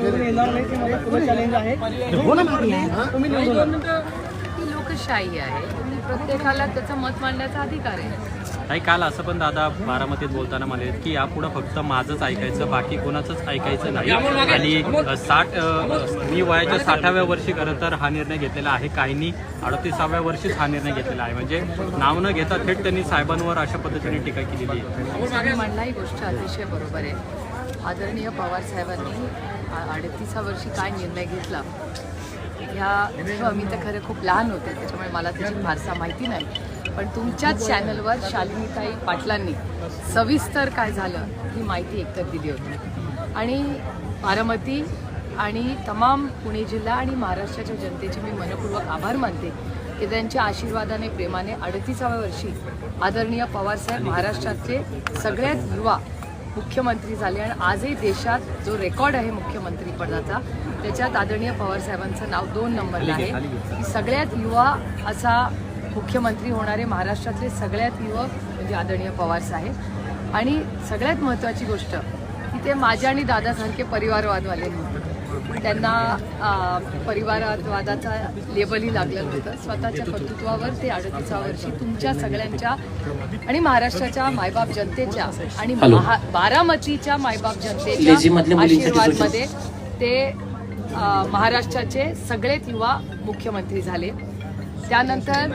येणार नाही ते माझं पुढे चॅलेंज आहे तुम्ही निवडून या. ही लोकशाही आहे आणि प्रत्येकाला त्याचं मत मांडण्याचा अधिकार आहे काही काल असं पण दादा बारामतीत बोलताना म्हणाले की यापुढे फक्त माझंच ऐकायचं बाकी कोणाचंच ऐकायचं नाही. आणि अ, साठ अ, मी वयाच्या साठाव्या वर्षी खरं तर हा निर्णय घेतलेला आहे. काहींनी अडतीसाव्या वर्षीच हा निर्णय घेतलेला आहे. म्हणजे नाव न घेता थेट त्यांनी साहेबांवर अशा पद्धतीने टीका केलेली आहे. तुम्ही म्हणला ही गोष्ट अतिशय बरोबर आहे. आदरणीय पवार साहेबांनी अडतीसा वर्षी काय निर्णय घेतला? ह्या मी तर खरं खूप लहान होते त्याच्यामुळे मला त्याची फारसा माहिती नाही. पण तुमच्याच चॅनलवर शालिनीताई पाटलांनी सविस्तर काय झालं ही माहिती एकतर दिली होती. आणि बारामती आणि तमाम पुणे जिल्हा आणि महाराष्ट्राच्या जनतेचे मी मनपूर्वक आभार मानते की त्यांच्या आशीर्वादाने प्रेमाने अडतीसाव्या वर्षी आदरणीय पवारसाहेब महाराष्ट्रातले सगळ्यात युवा मुख्यमंत्री झाले आणि आजही देशात जो रेकॉर्ड आहे मुख्यमंत्रीपदाचा त्याच्यात आदरणीय पवारसाहेबांचं नाव दोन नंबरला आहे. सगळ्यात युवा असा मुख्यमंत्री होणारे महाराष्ट्रातले सगळ्यात युवक म्हणजे आदरणीय पवारसाहेब आणि सगळ्यात महत्त्वाची गोष्ट की ते माझ्या आणि दादासारखे परिवारवादवाले. नव्हते त्यांना परिवारवादाचा लेबलही लागलेलं होतं. स्वतःच्या कर्तृत्वावर ते अडतीसा वर्षी तुमच्या सगळ्यांच्या आणि महाराष्ट्राच्या मायबाप जनतेच्या आणि बारामतीच्या मायबाप जनतेच्या आशीर्वादमध्ये ते महाराष्ट्राचे सगळेच युवा मुख्यमंत्री झाले. त्यानंतर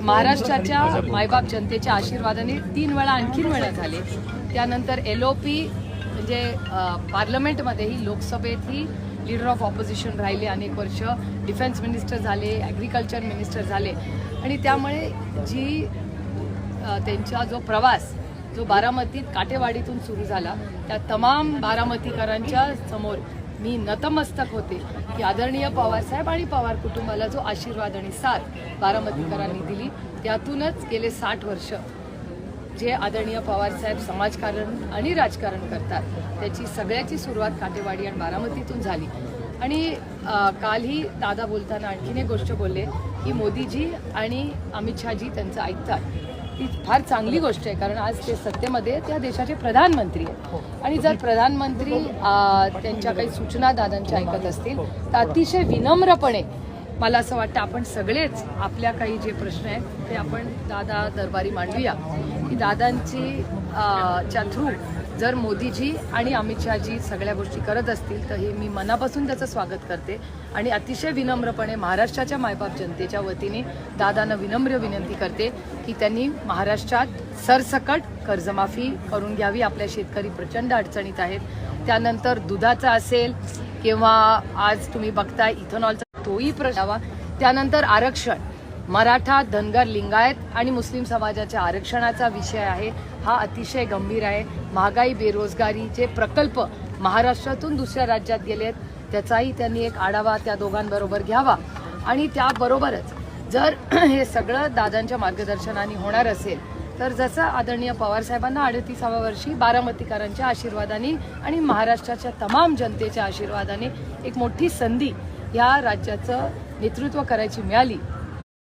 महाराष्ट्राच्या मायबाप जनतेच्या आशीर्वादाने तीन वेळा आणखीन वेळा झाले. त्यानंतर एल ओ पी म्हणजे पार्लमेंटमध्येही लोकसभेतही लीडर ऑफ ऑपोजिशन राहिले अनेक वर्ष. डिफेन्स मिनिस्टर झाले ॲग्रिकल्चर मिनिस्टर झाले. आणि त्यामुळे जी त्यांचा जो प्रवास जो बारामतीत काटेवाडीतून सुरू झाला त्या तमाम बारामतीकरांच्या समोर मी नतमस्तक होते की आदरणीय पवारसाहेब आणि पवार कुटुंबाला जो आशीर्वाद आणि साथ बारामतीकरांनी दिली त्यातूनच गेले साठ वर्ष जे आदरणीय पवारसाहेब समाजकारण आणि राजकारण करतात त्याची सगळ्याची सुरुवात काटेवाडी आणि बारामतीतून झाली. आणि कालही दादा बोलताना आणखीन एक गोष्ट बोलले की मोदीजी आणि अमित शहाजी त्यांचं ऐकतात. ती फार चांगली गोष्ट आहे कारण आज ते सत्तेमध्ये त्या देशाचे प्रधानमंत्री आहेत. आणि जर प्रधानमंत्री त्यांच्या काही सूचना दादांच्या ऐकत असतील तर अतिशय विनम्रपणे मला असं वाटतं आपण सगळेच आपल्या काही जे प्रश्न आहेत ते आपण दादा दरबारी मांडूया. की दादांची च्या थ्रू जर मोदीजी आणि अमित शहाजी सगळ्या गोष्टी करत असतील तर हे मी मनापासून त्याचं स्वागत करते. आणि अतिशय विनम्रपणे महाराष्ट्राच्या मायबाप जनतेच्या वतीने दादांना विनम्र विनंती करते की त्यांनी महाराष्ट्रात सरसकट कर्जमाफी करून घ्यावी. आपल्या शेतकरी प्रचंड अडचणीत आहेत. त्यानंतर दुधाचा असेल किंवा आज तुम्ही बघताय इथेनॉलचा तोही प्रश्न त्यानंतर आरक्षण. मराठा धनगर लिंगायत आणि मुस्लिम समाजाच्या आरक्षणाचा विषय आहे. हा अतिशय गंभीर आहे. महागाई बेरोजगारीचे प्रकल्प महाराष्ट्रातून दुसऱ्या राज्यात गेले आहेत. त्याचाही त्यांनी एक आढावा त्या दोघांबरोबर घ्यावा. आणि त्याबरोबरच जर हे सगळं दादांच्या मार्गदर्शनाने होणार असेल तर जसं आदरणीय पवारसाहेबांना अडतीसाव्या वर्षी बारामतीकरांच्या आशीर्वादाने आणि महाराष्ट्राच्या तमाम जनतेच्या आशीर्वादाने एक मोठी संधी या राज्याचं नेतृत्व करायची मिळाली.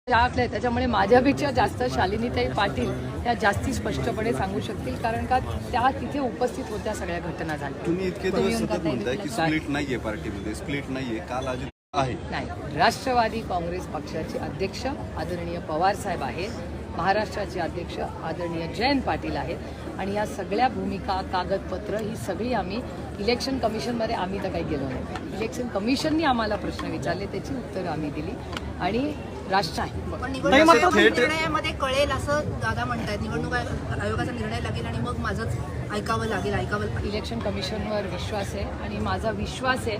त्यातले त्याच्यामुळे माझ्यापेक्षा जास्त शालिनीताई पाटील या जास्ती स्पष्टपणे सांगू शकतील कारण का त्या तिथे उपस्थित होत्या सगळ्या घटना झाल्या. तुम्ही इतके दिवस सतत म्हणताय की? स्प्लिट नाहीये पार्टीमध्ये स्प्लिट नाहीये काल अजित आहे. नाही राष्ट्रवादी काँग्रेस पक्षाचे अध्यक्ष आदरणीय पवार साहेब आहेत महाराष्ट्राचे अध्यक्ष आदरणीय जयंत पाटील आहेत आणि या सगळ्या भूमिका कागदपत्र ही सगळी आम्ही इलेक्शन कमिशनमध्ये आम्ही तर काही गेलो नाही. इलेक्शन कमिशननी आम्हाला प्रश्न विचारले त्याची उत्तरं आम्ही दिली. आणि राष्ट्र आहे पण नाही, निवडणूक निर्णयामध्ये कळेल असं दादा म्हणतायत. निवडणूक आयोग- आयोगाचा निर्णय लागेल आणि मग माझंच ऐकावं लागेल. ऐकावं इलेक्शन कमिशनवर विश्वास आहे आणि माझा विश्वास आहे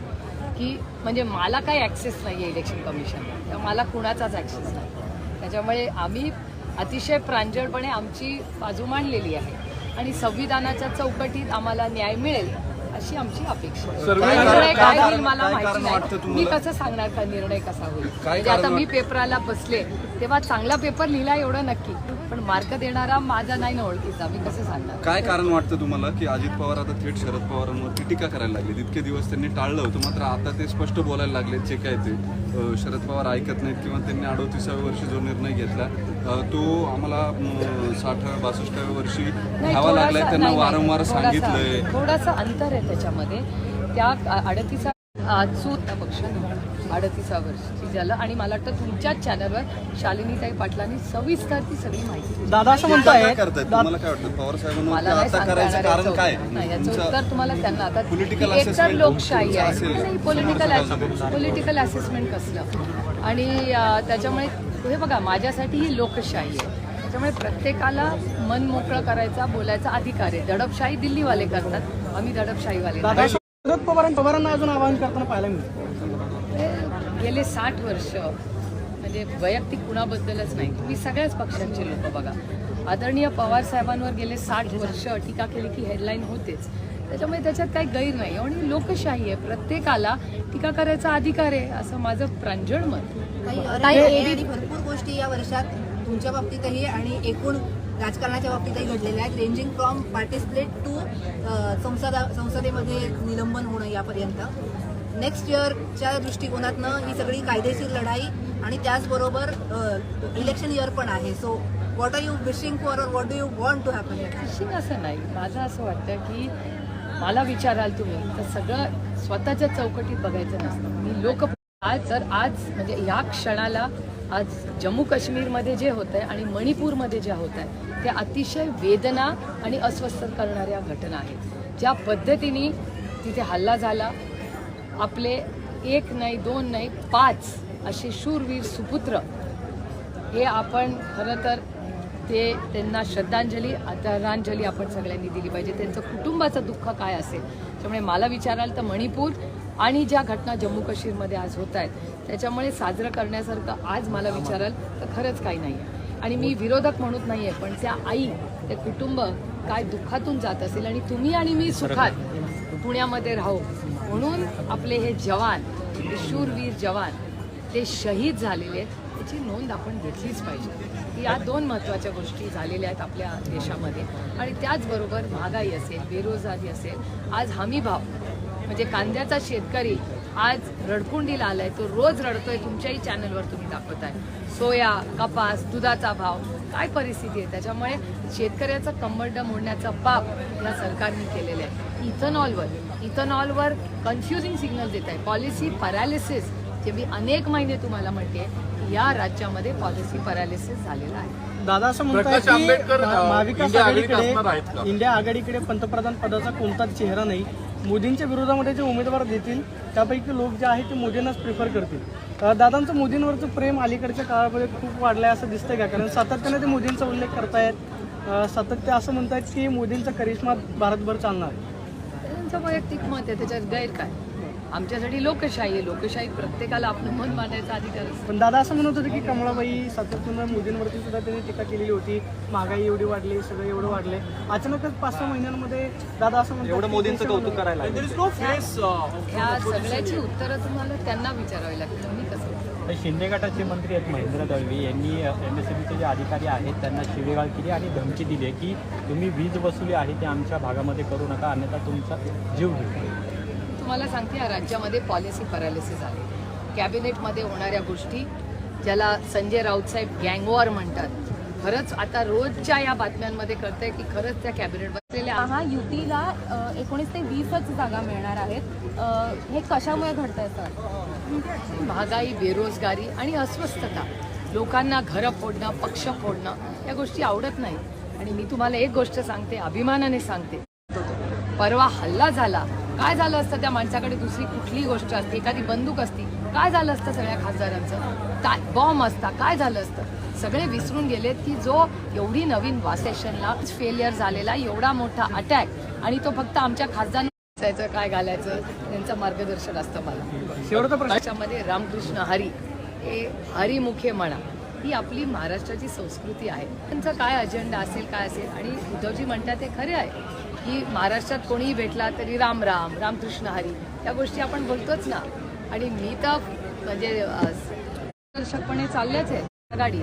की म्हणजे मला काही ॲक्सेस नाही आहे इलेक्शन कमिशन तर मला कुणाचाच ॲक्सेस नाही. त्याच्यामुळे आम्ही अतिशय प्रांजळपणे आमची बाजू मांडलेली आहे. आणि संविधानाच्या चौकटीत आम्हाला न्याय मिळेल अशी आमची अपेक्षा आहे. निर्णय काय होईल मला माहिती नाही. मी कसं सांगणार का निर्णय कसा होईल? म्हणजे आता मी पेपराला बसले तेव्हा चांगला पेपर लिहिला एवढं नक्की. पण मार्क देणारा माझा नाही ना ओळखीचा. मी कसं सांगणार? काय कारण वाटतं तुम्हाला की अजित पवार आता थेट शरद पवारांवरती टीका करायला लागले? इतके दिवस त्यांनी टाळलं होतं मात्र आता ते स्पष्ट बोलायला लागले जे काय ते. अं, शरद पवार ऐकत नाहीत किंवा त्यांनी अडोतीसाव्या वर्षी जो निर्णय घेतला तो आम्हाला अं, साठाव्या बासष्टाव्या वर्षी घ्यावा लागलाय थोडासा- त्यांना वारंवार सांगितलंय. थोडासा अंतर आहे त्याच्यामध्ये. त्या अडतीसा अचूक पक्ष अडतीसा वर्षी झालं आणि मला वाटतं तुमच्याच चॅनलवर शालिनीताई पाटलांनी सविस्तर ती सगळी माहिती दिली. दादा असं काय म्हणतायत करतायत तुम्हाला काय वाटतं? पवार साहेबांवर मला नाही आता सांगता करायचं येणार कारण याचं. काय? उत्तर. नाही, याचं तुमचं- उत्तर तुम्हाला त्यांना आता Political ही एकतर assessment लोकशाही आहे. पॉलिटिकल पॉलिटिकल असेसमेंट कसलं? आणि अं, त्याच्यामुळे हे बघा माझ्यासाठी ही लोकशाही आहे. त्याच्यामुळे प्रत्येकाला मन मोकळं करायचा बोलायचा अधिकार आहे. दडपशाही दिल्लीवाले करतात आम्ही दडपशाहीवाले नाही. शरद पवारांना पवारांना अजून आवाहन करताना पाहायला मिळतं. गेले साठ वर्ष म्हणजे वैयक्तिक कुणाबद्दलच नाही. तुम्ही सगळ्याच पक्षांचे लोक बघा. आदरणीय पवार साहेबांवर गेले साठ वर्ष टीका केली की हेडलाईन होतेच. त्याच्यामुळे त्याच्यात काही गैर नाही. आणि लोकशाही आहे. प्रत्येकाला टीका करायचा अधिकार आहे असं माझं प्रांजळ मत. भरपूर गोष्टी या वर्षात तुमच्या बाबतीतही आणि एकूण राजकारणाच्या बाबतीतही घडलेल्या आहेत. रेंजिंग फ्रॉम पार्टिसिपेट टू संसदा संसदेमध्ये निलंबन होणं यापर्यंत. नेक्स्ट इयरच्या दृष्टिकोनातनं ही सगळी कायदेशीर लढाई आणि त्याचबरोबर इलेक्शन इयर पण आहे. So what are you wishing for or what do you want to happen शिक्षण असं नाही. माझं असं वाटतं की मला विचाराल तुम्ही तर सगळं स्वतःच्या चौकटीत बघायचं नसतं. मी लोक आज जर आज म्हणजे या क्षणाला आज जम्मू काश्मीरमध्ये जे होत आहे आणि मणिपूरमध्ये जे होत आहे ते अतिशय वेदना आणि अस्वस्थ करणाऱ्या घटना आहेत. ज्या पद्धतीने तिथे हल्ला झाला. आपले एक नाही दोन नाही पाच असे शूरवीर सुपुत्र हे आपण खरं तर ते त्यांना श्रद्धांजली आदरांजली आपण सगळ्यांनी दिली पाहिजे. त्यांचं कुटुंबाचं दुःख काय असेल? त्यामुळे मला विचाराल तर मणिपूर आणि ज्या घटना जम्मू काश्मीरमध्ये आज होत आहेत त्याच्यामुळे साजरं करण्यासारखं आज मला विचाराल तर खरंच काही नाही आहे. आणि मी विरोधक म्हणत नाही आहे पण त्या आई ते कुटुंब काय दुःखातून जात असेल आणि तुम्ही आणि मी सुखात पुण्यामध्ये राहू म्हणून आपले हे जवान शूरवीर जवान ते शहीद झालेले आहेत त्याची नोंद आपण घेतलीच पाहिजे. या दोन महत्त्वाच्या गोष्टी झालेल्या आहेत आपल्या देशामध्ये. आणि त्याचबरोबर महागाई असेल बेरोजगारी असेल आज हमी भाव म्हणजे कांद्याचा शेतकरी आज रडकुंडीला आलाय तो रोज रडतोय तुमच्याही चॅनलवर तुम्ही दाखवताय. सोया कपास दुधाचा भाव काय परिस्थिती आहे? त्याच्यामुळे शेतकऱ्याचं कंबंड मोडण्याचा पाप या सरकारने केलेलं आहे. इथेनॉलवर इथेनॉलवर कन्फ्युजिंग सिग्नल देत आहे. पॉलिसी पॅरालिसिस जे मी अनेक महिने तुम्हाला म्हणते या राज्यामध्ये पॉलिसी पॅरालिसिस झालेला आहे. दादा असं म्हणतात की महाविकास आघाडीकडे का? इंडिया आघाडीकडे पंतप्रधान पदाचा कोणताच चेहरा नाही. मोदींच्या विरोधामध्ये जे उमेदवार देतील त्यापैकी लोक जे आहेत ते मोदींनाच प्रिफर करतील. दादांचं मोदींवरचं प्रेम अलीकडच्या काळामध्ये खूप वाढलंय असं दिसतंय का? कारण सातत्याने ते मोदींचा उल्लेख करतायत. सातत्य असं म्हणतायत की मोदींचा करिश्मा भारतभर चालणार. त्यांचं वैयक्तिक मत आहे त्याच्यात गैर काय आमच्यासाठी लोकशाही आहे. लोकशाही प्रत्येकाला आपलं मन मांडायचा अधिकार असतो. पण दादा असं म्हणत होते की कमळाबाई सातत्यानं मोदींवरती सुद्धा त्यांनी टीका केलेली होती. महागाई एवढी वाढली सगळं एवढं वाढले. अचानकच पाच सहा महिन्यांमध्ये दादा असं म्हणतात एवढं मोदींचं कौतुक करायला ह्या सगळ्याची उत्तरं तुम्हाला त्यांना विचारावी लागतील. मी कसं तर शिंदे गटाचे मंत्री आहेत महेंद्र दळवी. यांनी एम एस चे जे अधिकारी आहेत त्यांना शिवेगाळ केली आणि धमकी दिली आहे की तुम्ही वीज वसुली आहे ते आमच्या भागामध्ये करू नका अन्यथा तुमचा जीव घेऊ तुम्हाला सांगते या राज्यामध्ये पॉलिसी पॅरालिसिस आहे कॅबिनेटमध्ये होणाऱ्या गोष्टी ज्याला संजय राऊत साहेब गँगवॉर म्हणतात खरंच आता रोजच्या या बातम्यांमध्ये कळतंय की खरंच त्या कॅबिनेट बसलेल्या हा युतीला एकोणीस ते वीसच जागा मिळणार आहेत. हे कशामुळे घडतंय सर? महागाई बेरोजगारी आणि अस्वस्थता. लोकांना घरं फोडणं पक्ष फोडणं या गोष्टी आवडत नाही. आणि मी तुम्हाला एक गोष्ट सांगते अभिमानाने सांगते. परवा हल्ला झाला. काय झालं असतं त्या माणसाकडे दुसरी कुठली गोष्ट असते? एखादी बंदूक असती. काय झालं असतं सगळ्या खासदारांचं? काय बॉम्ब असता? काय झालं असतं? सगळे विसरून गेलेत की जो एवढी नवीन वासेशनला फेलियर झालेला एवढा मोठा अटॅक आणि तो फक्त आमच्या खासदार काय घालायचं त्यांचं मार्गदर्शन असतं मला. त्याच्यामध्ये रामकृष्ण हरी. हे हरिमुखे म्हणा ही आपली महाराष्ट्राची संस्कृती आहे. त्यांचा काय अजेंडा असेल काय असेल? आणि उद्धवजी म्हणतात ते खरे आहे. की महाराष्ट्रात कोणीही भेटला तरी राम राम रामकृष्ण हरी या गोष्टी आपण बोलतोच ना. आणि मी तर म्हणजे दर्शकपणे चालल्याच आहे गाडी.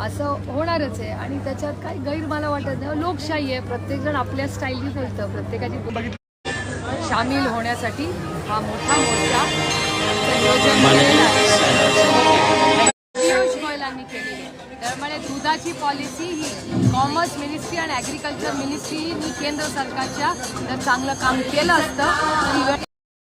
असं होणारच आहे. आणि त्याच्यात काही गैर मला वाटत नाही. लोकशाही आहे. प्रत्येकजण आपल्या स्टाईलनी बोलतं. प्रत्येकाची सामील होण्यासाठी हा मोठा मोर्चा संयोजन आहे. त्यामुळे दुधाची पॉलिसी ही कॉमर्स मिनिस्ट्री आणि ॲग्रिकल्चर मिनिस्ट्रीनी केंद्र सरकारच्या जर चांगलं काम केलं असतं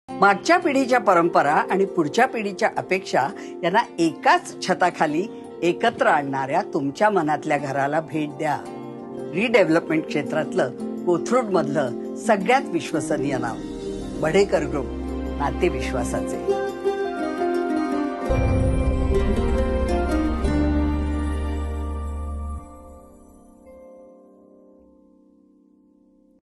मागच्या पिढीच्या परंपरा आणि पुढच्या पिढीच्या अपेक्षा यांना एकाच छताखाली एकत्र आणणाऱ्या तुमच्या मनातल्या घराला भेट द्या. रिडेव्हलपमेंट क्षेत्रातलं कोथरूड मधलं सगळ्यात विश्वसनीय नाव बढेकर ग्रुप नाते विश्वासाचे